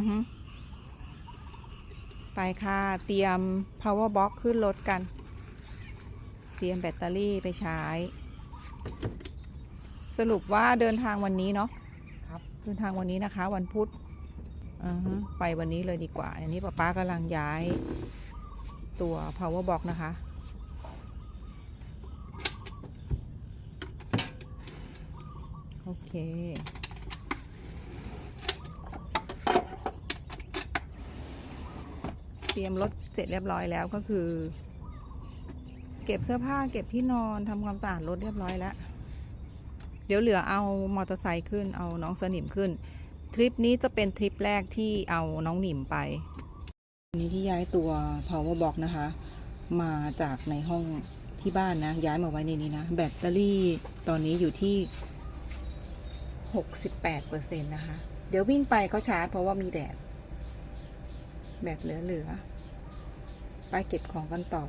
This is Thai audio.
อือฮึไปค่ะ เตรียม power box ขึ้นรถกัน เตรียมแบตเตอรี่ไปใช้ สรุปว่าเดินทางวันนี้เนาะครับเดินทางวันนี้นะคะ วันพุธอือฮึไปวันนี้เลยดีกว่า อันนี้ป้าป้ากำลังย้ายตัว power box นะคะ โอเค เตรียมรถเสร็จเรียบร้อยแล้วก็คือ เก็บเสื้อผ้าเก็บที่นอนทำความสะอาดรถเรียบร้อยแล้ว เดี๋ยวเหลือเอามอเตอร์ไซค์ขึ้นเอาน้องสนิมขึ้น ทริปนี้จะเป็นทริปแรกที่เอาน้องหนิมไปนนี้ที่ย้ายตัว power box นะคะ มาจากในห้องที่บ้านนะ ย้ายมาไว้ในนี้นะ แบตเตอรี่ตอนนี้อยู่ที่ 68%นะคะ เดี๋ยววิ่งไปก็ชาร์จเพราะว่ามีแดด แบตเหลือๆ ไปเก็บของกันต่อ